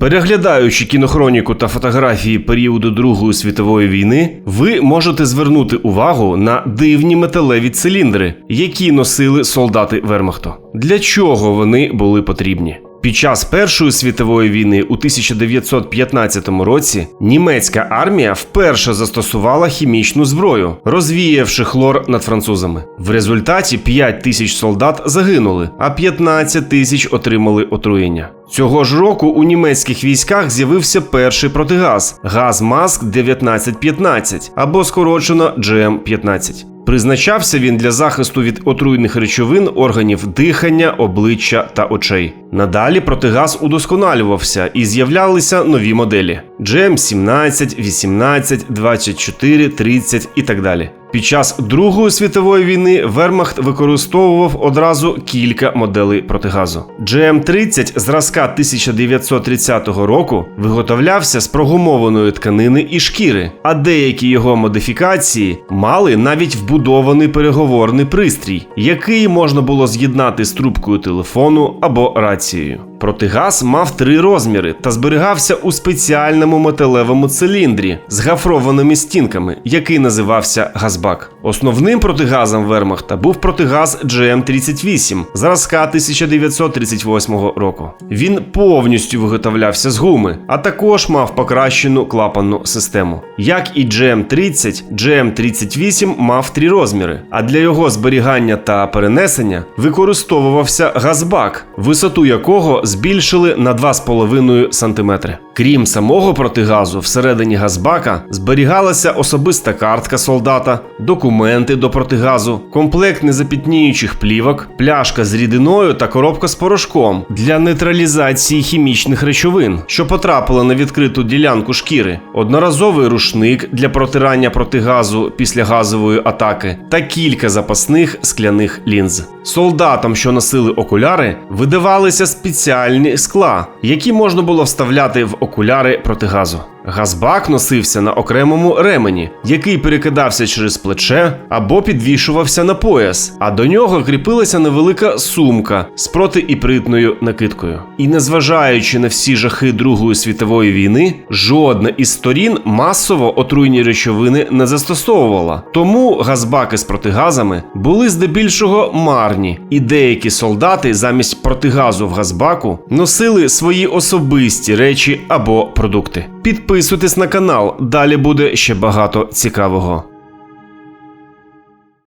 Переглядаючи кінохроніку та фотографії періоду Другої світової війни, ви можете звернути увагу на дивні металеві циліндри, які носили солдати Вермахту. Для чого вони були потрібні? Під час Першої світової війни у 1915 році німецька армія вперше застосувала хімічну зброю, розвіявши хлор над французами. В результаті 5 тисяч солдат загинули, а 15 тисяч отримали отруєння. Цього ж року у німецьких військах з'явився перший протигаз газ Маск 1915 або скорочено GM-15. Призначався він для захисту від отруйних речовин органів дихання, обличчя та очей. Надалі протигаз удосконалювався і з'являлися нові моделі: GM-17, 18, 24, 30 і так далі. Під час Другої світової війни Вермахт використовував одразу кілька моделей протигазу. GM-30 зразка 1930 року виготовлявся з прогумованої тканини і шкіри, а деякі його модифікації мали навіть вбудований переговорний пристрій, який можна було з'єднати з трубкою телефону або рацією. Протигаз мав три розміри та зберігався у спеціальному металевому циліндрі з гафрованими стінками, який називався газбак. Основним протигазом Вермахта був протигаз GM38 зразка 1938 року. Він повністю виготовлявся з гуми, а також мав покращену клапанну систему. Як і GM30, GM38 мав три розміри, а для його зберігання та перенесення використовувався газбак, висоту якого збільшили на 2,5 см. Крім самого протигазу, всередині газбака зберігалася особиста картка солдата, документи до протигазу, комплект незапітніючих плівок, пляшка з рідиною та коробка з порошком для нейтралізації хімічних речовин, що потрапили на відкриту ділянку шкіри, одноразовий рушник для протирання протигазу після газової атаки та кілька запасних скляних лінз. Солдатам, що носили окуляри, видавалися спеціальні скла, які можна було вставляти в окуляри протигазу. Газбак носився на окремому ремені, який перекидався через плече або підвішувався на пояс, а до нього кріпилася невелика сумка з протиіпритною накидкою. І незважаючи на всі жахи Другої світової війни, жодна із сторін масово отруйні речовини не застосовувала. Тому газбаки з протигазами були здебільшого марні, і деякі солдати замість протигазу в газбаку носили свої особисті речі або продукти. Підписуйтесь на канал, далі буде ще багато цікавого.